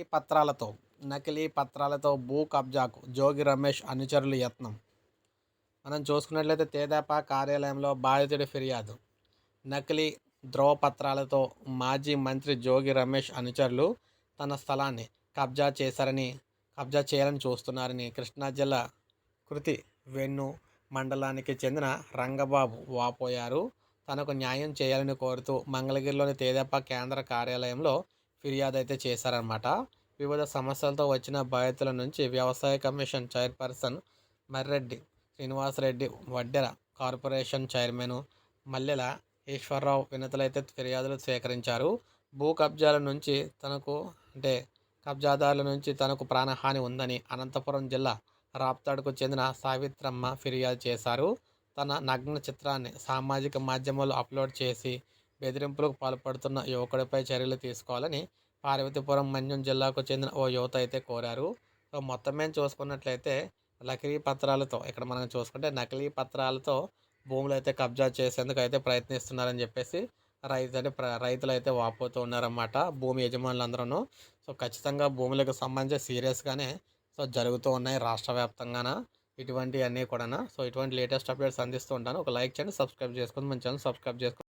నకిలీ పత్రాలతో నకిలీ పత్రాలతో భూ కబ్జాకు జోగి రమేష్ అనుచరులు యత్నం. మనం చూసుకున్నట్లయితే తేదాపా కార్యాలయంలో బాధితుడి ఫిర్యాదు. నకిలీ ధ్రువపత్రాలతో మాజీ మంత్రి జోగి రమేష్ అనుచరులు తన స్థలాన్ని కబ్జా చేశారని కబ్జా చేయాలని చూస్తున్నారని కృష్ణా జిల్లా కృతి వెన్ను మండలానికి చెందిన రంగబాబు వాపోయారు. తనకు న్యాయం చేయాలని కోరుతూ మంగళగిరిలోని తేదప్ప కేంద్ర కార్యాలయంలో ఫిర్యాదు అయితే చేశారనమాట వివిధ సమస్యలతో వచ్చిన బాధితుల నుంచి వ్యవసాయ commission chairperson Marreddy Srinivasa Reddy Vaddera corporation chairman Mallela Eswara Rao వినతులైతే ఫిర్యాదులు స్వీకరించారు. భూ కబ్జాల నుంచి తనకు అంటే కబ్జాదారుల నుంచి తనకు ప్రాణహాని ఉందని అనంతపురం జిల్లా రాప్తాడుకు చెందిన సావిత్రమ్మ ఫిర్యాదు చేశారు. తన నగ్న చిత్రాన్ని సామాజిక మాధ్యమాల్లో అప్లోడ్ చేసి బెదిరింపులకు పాల్పడుతున్న యువకుడిపై చర్యలు తీసుకోవాలని పార్వతీపురం మన్యం జిల్లాకు చెందిన ఓ యువత అయితే కోరారు. సో మొత్తం మేము చూసుకున్నట్లయితే నకిలీ పత్రాలతో ఇక్కడ మనం చూసుకుంటే నకిలీ పత్రాలతో భూములు అయితే కబ్జా చేసేందుకు అయితే ప్రయత్నిస్తున్నారని చెప్పేసి రైతు అంటే రైతులు అయితే వాపోతూ ఉన్నారన్నమాట భూమి యజమానులు అందరూ సో ఖచ్చితంగా భూములకు సంబంధించి సీరియస్గానే సో జరుగుతూ ఉన్నాయి రాష్ట్ర వ్యాప్తంగాన ఇటువంటివన్నీ కూడా సో ఇటువంటి లేటెస్ట్ అప్డేట్స్ అందిస్తూ ఉంటాను. ఒక లైక్ చేయండి సబ్స్క్రైబ్ చేసుకొని మన ఛానల్ సబ్స్క్రైబ్ చేసుకుని